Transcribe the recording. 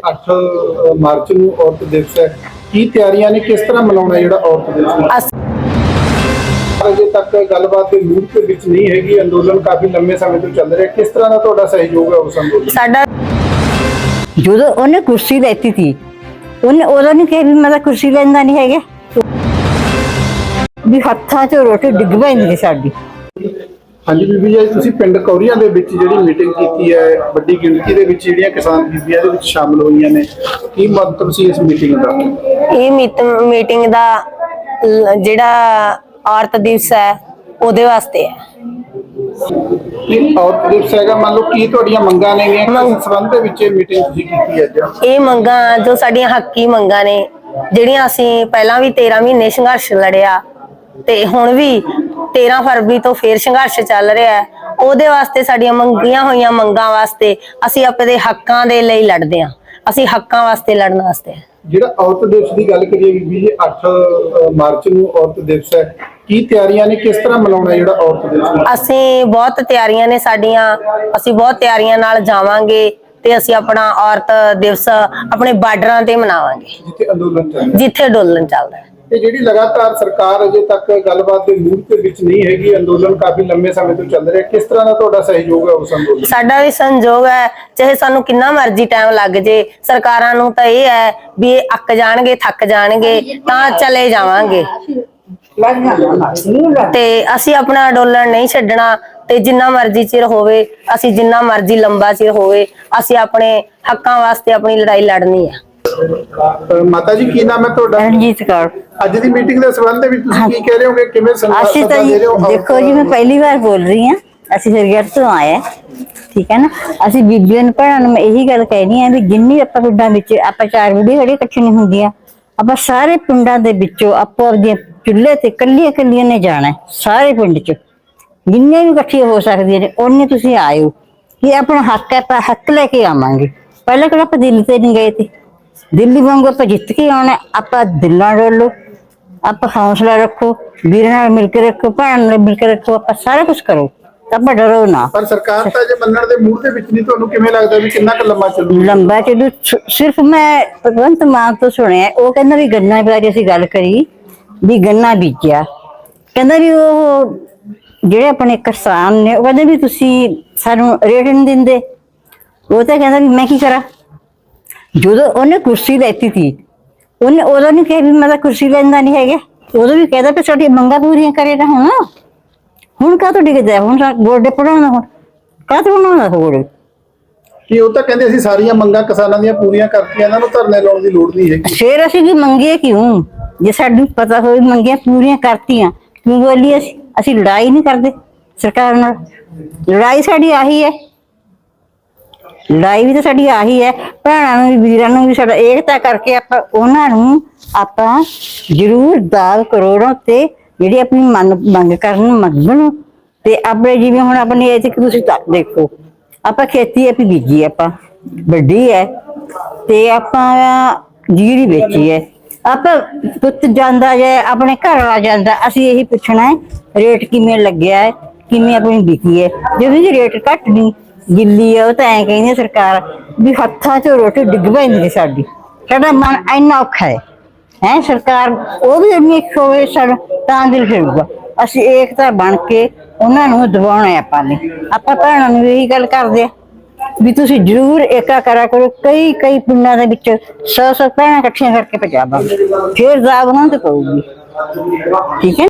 8 March ਨੂੰ ਔਰਤ ਦਿਵਸ ਹੈ। ਕੀ ਤਿਆਰੀਆਂ ਨੇ? ਕਿਸ ਤਰ੍ਹਾਂ ਮਨਾਉਣਾ ਜਿਹੜਾ ਔਰਤ ਦਿਵਸ ਅਜੇ ਤੱਕ ਗੱਲਬਾਤ ਦੇ ਮੂਡ ਦੇ ਵਿੱਚ ਨਹੀਂ ਹੈਗੀ। ਅੰਦੋਲਨ ਕਾਫੀ ਲੰਮੇ ਸਮੇਂ ਤੋਂ ਚੱਲ ਰਿਹਾ ਕਿਸ ਤਰ੍ਹਾਂ ਦਾ ਤੁਹਾਡਾ ਸਹਿਯੋਗ ਹੈ ਉਸ ਅੰਦੋਲਨ ਸਾਡਾ ਜਦੋਂ ਉਹਨੇ ਕੁਰਸੀ ਲੈਤੀ ਸੀ ਉਹਨੇ ਉਦੋਂ ਨਹੀਂ ਕਿਹਾ ਵੀ ਮੈਂ ਤਾਂ ਕੁਰਸੀ ਲੈਂਦਾ ਨਹੀਂ ਹੈਗਾ। ਵੀ ਹੱਥਾਂ 'ਚ ਰੋਟੀ ਡਿੱਗ ਪੈਂਦੀ ਸਾਡੀ। ਹਾਂਜੀ ਬੀਬੀ ਜੀ ਤੁਸੀਂ ਪਿੰਡ ਕੌਰੀਆਂ ਦੇ ਵਿੱਚ ਜਿਹੜੀ ਮੀਟਿੰਗ ਕੀਤੀ ਹੈ ਵੱਡੀ ਗਿਣਤੀ ਦੇ ਵਿੱਚ ਜਿਹੜੀਆਂ ਕਿਸਾਨ ਬੀਬੀਆਂ ਦੇ ਵਿੱਚ ਸ਼ਾਮਲ ਹੋਈਆਂ ਨੇ ਕੀ ਮਹੱਤਵ ਸੀ ਇਸ ਮੀਟਿੰਗ ਦਾ? ਇਹ ਮੀਟ- ਮੀਟਿੰਗ ਦਾ ਜਿਹੜਾ ਔਰਤ ਦਿਵਸ ਹੈ ਉਹਦੇ ਵਾਸਤੇ ਹੈ। ਇਹ ਔਰਤ ਦਿਵਸ ਹੈਗਾ ਮੰਨ ਲਓ ਕੀ ਤੁਹਾਡੀਆਂ ਮੰਗਾਂ ਨੇਗੀਆਂ ਕਿਸ ਸੰਬੰਧ ਦੇ ਵਿੱਚ ਇਹ ਮੀਟਿੰਗ ਤੁਸੀਂ ਕੀਤੀ ਅੱਜ? ਇਹ ਮੰਗਾਂ ਜੋ ਸਾਡੀਆਂ ਹੱਕੀ ਮੰਗਾਂ ਨੇ ਜਿਹੜੀਆਂ ਅਸੀਂ ਪਹਿਲਾਂ ਵੀ 13 ਮਹੀਨੇ ਸੰਘਰਸ਼ ਲੜਿਆ ਤੇ ਹੁਣ ਵੀ 13 ਫਰਵਰੀ ਤੋਂ ਫੇਰ ਸੰਘਰਸ਼ ਚੱਲ ਰਿਹਾ ਹੈ। ਉਹਦੇ ਵਾਸਤੇ ਸਾਡੀਆਂ ਮੰਗੀਆਂ ਹੋਈਆਂ ਮੰਗਾਂ ਵਾਸਤੇ ਅਸੀਂ ਆਪਣੇ ਹੱਕਾਂ ਦੇ ਲਈ ਲੜਦੇ ਹਾਂ। ਅਸੀਂ ਹੱਕਾਂ ਵਾਸਤੇ ਲੜਨ ਵਾਸਤੇ। ਜਿਹੜਾ ਔਰਤ ਦਿਵਸ ਦੀ ਗੱਲ ਕਰੀਏ ਜੀ 8 ਮਾਰਚ ਨੂੰ ਔਰਤ ਦਿਵਸ ਹੈ। ਕੀ ਤਿਆਰੀਆਂ ਨੇ? ਕਿਸ ਤਰ੍ਹਾਂ ਮਨਾਉਣਾ ਜਿਹੜਾ ਔਰਤ ਦਿਵਸ ਅਸੀਂ ਬਹੁਤ ਤਿਆਰੀਆਂ ਨੇ ਸਾਡੀਆਂ। ਅਸੀਂ ਬਹੁਤ ਤਿਆਰੀਆਂ ਨਾਲ ਜਾਵਾਂਗੇ ਤੇ ਅਸੀਂ ਆਪਣਾ ਔਰਤ ਦਿਵਸ ਆਪਣੇ ਬਾਰਡਰਾਂ ਤੇ ਮਨਾਵਾਂਗੇ। ਜਿੱਥੇ ਅੰਦੋਲਨ ਚੱਲ ਰਿਹਾ ਜਿੱਥੇ ਡੋਲਨ ਚੱਲਦਾ ਹੈ। ਤੇ ਜਿਹੜੀ ਲਗਾਤਾਰ ਸਰਕਾਰ ਅਜੇ ਤੱਕ ਗੱਲਬਾਤ ਦੇ ਮੂਡ ਦੇ ਵਿੱਚ ਨਹੀਂ ਹੈਗੀ, ਅੰਦੋਲਨ ਕਾਫੀ ਲੰਮੇ ਸਮੇਂ ਤੋਂ ਚੱਲ ਰਿਹਾ। ਕਿਸ ਤਰ੍ਹਾਂ ਦਾ ਤੁਹਾਡਾ ਸਹਿਯੋਗ ਹੈ ਉਸ ਅੰਦੋਲਨ ਸਾਡਾ ਵੀ ਸੰਯੋਗ ਹੈ, ਚਾਹੇ ਸਾਨੂੰ ਕਿੰਨਾ ਮਰਜ਼ੀ ਟਾਈਮ ਲੱਗ ਜੇ, ਸਰਕਾਰਾਂ ਨੂੰ ਤਾਂ ਇਹ ਹੈ ਵੀ ਇਹ ਅੱਕ ਜਾਣਗੇ, ਥੱਕ ਜਾਣਗੇ, ਤਾਂ ਚਲੇ ਜਾਵਾਂਗੇ। ਤੇ ਅਸੀਂ ਆਪਣਾ ਡੋਲਣ ਨਹੀਂ ਛੱਡਣਾ ਤੇ ਜਿੰਨਾ ਮਰਜ਼ੀ ਚਿਰ ਹੋਵੇ, ਅਸੀਂ ਜਿੰਨਾ ਮਰਜ਼ੀ ਲੰਬਾ ਚਿਰ ਹੋਵੇ, ਅਸੀਂ ਆਪਣੇ ਹੱਕਾਂ ਵਾਸਤੇ ਆਪਣੀ ਲੜਾਈ ਲੜਨੀ ਹੈ। ਅਹ ਮਾਤਾ ਜੀ ਕੀ ਨਾਮ ਹੈ ਤੁਹਾਡਾ? ਰਣਜੀਤ ਕੌਰ। ਅੱਜ ਦੀ ਮੀਟਿੰਗ ਦੇ ਸੰਬੰਧ ਦੇ ਵਿੱਚ ਤੁਸੀਂ ਕੀ ਕਹਿ ਰਹੇ ਹੋਗੇ? ਕਿਵੇਂ ਅਸੀਂ ਤਾਂ ਜੀ ਦੇ ਰਹੇ ਹੋ? ਦੇਖੋ ਜੀ ਮੈਂ ਪਹਿਲੀ ਵਾਰ ਬੋਲ ਰਹੀ ਹਾਂ। ਅਸੀਂ ਸਰਗੜ ਤੋਂ ਆਏ ਹਾਂ। ਠੀਕ ਹੈ ਨਾ? ਅਸੀਂ ਬੀਬੀਆਂ ਨੂੰ ਭੈਣਾਂ ਨੂੰ ਮੈਂ ਇਹੀ ਗੱਲ ਕਹਿਣੀ ਹੈ ਵੀ ਜਿੰਨੀ ਆਪਾਂ ਪਿੰਡਾਂ ਵਿੱਚ ਆਪਾਂ ਚਾਰ ਬੁੜੀ ਖੜੀ ਇਕੱਠੀ ਨਹੀਂ ਹੁੰਦੀਆਂ ਆਪਾਂ ਸਾਰੇ ਪਿੰਡਾਂ ਦੇ ਵਿੱਚੋਂ ਆਪੋ ਆਪਦੀਆਂ ਚੁੱਲ੍ਹੇ ਤੇ ਕੱਲੀਆਂ ਕੱਲੀਆਂ ਨੇ ਜਾਣਾ ਹੈ, ਸਾਰੇ ਪਿੰਡ 'ਚ। ਜਿੰਨੇ ਵੀ ਇਕੱਠੀਆਂ ਹੋ ਸਕਦੀਆਂ ਨੇ ਉਹਨੇ ਤੁਸੀਂ ਆਇਓ। ਕਿ ਆਪਣਾ ਹੱਕ ਹੈ ਆਪਾਂ ਹੱਕ ਲੈ ਕੇ ਆਵਾਂਗੇ। ਪਹਿਲਾਂ ਕਿਹੜਾ ਆਪਾਂ ਦਿੱਲੀ ਤੇ ਨਹੀਂ ਗਏ ਤੇ। ਦਿੱਲੀ ਵਾਂਗੂ ਆਪਾਂ ਜਿੱਤ ਕੇ ਆਉਣਾ। ਆਪਾਂ ਦਿਲਾਂ ਡੋਲੋ ਆਪਾਂ ਹੌਸਲਾ ਰੱਖੋ ਵੀਰਾਂ ਨਾਲ ਮਿਲ ਕੇ ਰੱਖੋ ਭੈਣ ਨਾਲ ਮਿਲ ਕੇ ਰੱਖੋ ਆਪਾਂ ਸਾਰਾ ਕੁਝ ਕਰੋ ਤਾਂ ਆਪਾਂ ਡਰੋ ਨਾ। ਪਰ ਸਰਕਾਰ ਤਾਂ ਜੇ ਮੰਨਣ ਦੇ ਮੂਡ ਦੇ ਵਿੱਚ ਨਹੀਂ ਤੁਹਾਨੂੰ ਕਿਵੇਂ ਲੱਗਦਾ ਵੀ ਕਿੰਨਾ ਕੁ ਲੰਮਾ ਚੱਲੂ? ਲੰਬਾ ਚੱਲੂ ਸਿਰਫ ਮੈਂ ਭਗਵੰਤ ਮਾਨ ਤੋਂ ਸੁਣਿਆ ਉਹ ਕਹਿੰਦਾ ਵੀ ਗੰਨਾ ਬਾਰੇ ਅਸੀਂ ਗੱਲ ਕਰੀ ਵੀ ਗੰਨਾ ਬੀਜਿਆ। ਕਹਿੰਦਾ ਵੀ ਉਹ ਜਿਹੜੇ ਆਪਣੇ ਕਿਸਾਨ ਨੇ ਉਹ ਕਹਿੰਦੇ ਵੀ ਤੁਸੀਂ ਸਾਨੂੰ ਰੇਟ ਨਹੀਂ ਦਿੰਦੇ। ਉਹ ਤਾਂ ਕਹਿੰਦਾ ਵੀ ਮੈਂ ਕੀ ਕਰਾਂ? ਜਦੋਂ ਉਹਨੇ ਕੁਰਸੀ ਲੈਤੀ ਸੀ ਉਹਨੇ ਉਦੋਂ ਨਹੀਂ ਕਿਹਾ ਵੀ ਮੈਂ ਤਾਂ ਕੁਰਸੀ ਲੈਂਦਾ ਨਹੀਂ ਹੈਗਾ। ਉਦੋਂ ਵੀ ਕਹਿੰਦਾ ਵੀ ਸਾਡੀ ਮੰਗਾਂ ਪੂਰੀਆਂ ਕਰੇਗਾ ਹੁਣ। ਹੁਣ ਕਾਹ ਤੋਂ ਡਿੱਗਦਾ ਹੁਣ ਗੋਡੇ ਪੜਾਉਣਾ ਹੁਣ। ਕਾਹ ਤੋਂ ਬਣਾਉਣਾ ਹੋਰ? ਕਿ ਉਹ ਤਾਂ ਕਹਿੰਦੇ ਅਸੀਂ ਸਾਰੀਆਂ ਮੰਗਾਂ ਕਿਸਾਨਾਂ ਦੀਆਂ ਪੂਰੀਆਂ ਕਰਤੀਆਂ ਇਹਨਾਂ ਨੂੰ ਧਰਨੇ ਲਾਉਣ ਦੀ ਲੋੜ ਨਹੀਂ ਹੈਗੀ। ਫੇਰ ਅਸੀਂ ਵੀ ਮੰਗੇ ਕਿਉਂ? ਜੇ ਸਾਨੂੰ ਪਤਾ ਹੋਵੇ ਮੰਗੀਆਂ ਪੂਰੀਆਂ ਕਰਤੀਆਂ ਕਿਉਂ ਬੋਲੀ ਅਸੀਂ? ਅਸੀਂ ਲੜਾਈ ਨਹੀਂ ਕਰਦੇ ਸਰਕਾਰ ਨਾਲ। ਲੜਾਈ ਸਾਡੀ ਆਹੀ ਹੈ। ਲੜਾਈ ਵੀ ਤਾਂ ਸਾਡੀ ਆਹੀ ਹੈ, ਭੈਣਾਂ ਨੂੰ ਵੀ, ਵੀਰਾਂ ਨੂੰ ਵੀ ਸਾਡਾ ਏਕਤਾ ਕਰਕੇ ਆਪਾਂ ਉਹਨਾਂ ਨੂੰ ਆਪਾਂ ਜ਼ਰੂਰ ਦਾਲ ਕਰੋੜਾਂ ਤੇ ਜਿਹੜੀ ਆਪਣੀ ਮੰਗ ਮੰਗ ਕਰਨ, ਮੰਗਣ ਤੇ ਆਪਣੇ ਜਿਵੇਂ ਹੁਣ ਆਪਣੇ ਇਹ ਕਿ ਤੁਸੀਂ ਤਾਂ ਦੇਖੋ, ਆਪਾਂ ਖੇਤੀ ਆਪੀ ਬੀਜੀ ਆਪਾਂ, ਵੱਡੀ ਹੈ ਤੇ ਆਪਾਂ ਜੀਰੀ ਵੇਚੀ ਹੈ। ਆਪਾਂ ਪੁੱਤ ਜਾਂਦਾ ਜੇ ਆਪਣੇ ਘਰ ਆ ਜਾਂਦਾ, ਅਸੀਂ ਇਹੀ ਪੁੱਛਣਾ ਹੈ, ਰੇਟ ਕਿਵੇਂ ਲੱਗਿਆ ਹੈ, ਕਿਵੇਂ ਆਪਣੀ ਵਿਕੀ ਹੈ ਜੇ ਵੀ ਰੇਟ ਘੱਟ ਨਹੀਂ ਗਿੱਲੀ ਹੈ ਉਹ ਤਾਂ ਐਂ ਕਹਿੰਦੀ ਹੈ ਸਰਕਾਰ ਵੀ ਹੱਥਾਂ 'ਚ ਰੋਟੀ ਡਿੱਗ ਪੈਂਦੀ ਹੈ ਸਾਡੀ। ਸਾਡਾ ਮਨ ਇੰਨਾ ਔਖਾ ਹੈ। ਹੈ, ਸਰਕਾਰ ਉਹ ਵੀ ਇੰਨੀ ਖੋਵੇ ਸਰ ਤਾਂ ਦਿਲ ਫਿਰੂਗਾ। ਅਸੀਂ ਏਕਤਾ ਬਣ ਕੇ ਉਹਨਾਂ ਨੂੰ ਦਬਾਉਣਾ ਹੈ ਆਪਾਂ ਨੇ। ਆਪਾਂ ਭੈਣਾਂ ਨੂੰ ਇਹੀ ਗੱਲ ਕਰਦੇ ਆ ਵੀ ਤੁਸੀਂ ਜ਼ਰੂਰ ਏਕਾ ਕਰਾ ਕਰੋ। ਕਈ ਕਈ ਪਿੰਡਾਂ ਦੇ ਵਿੱਚ ਸੌ ਸੌ ਭੈਣਾਂ ਇਕੱਠੀਆਂ ਕਰਕੇ ਪਜਾਵਾਂਗੇ ਫਿਰ ਜ਼ਾਬ ਉਹਨਾਂ ਤੇ ਪਊਗੀ। ਠੀਕ ਹੈ?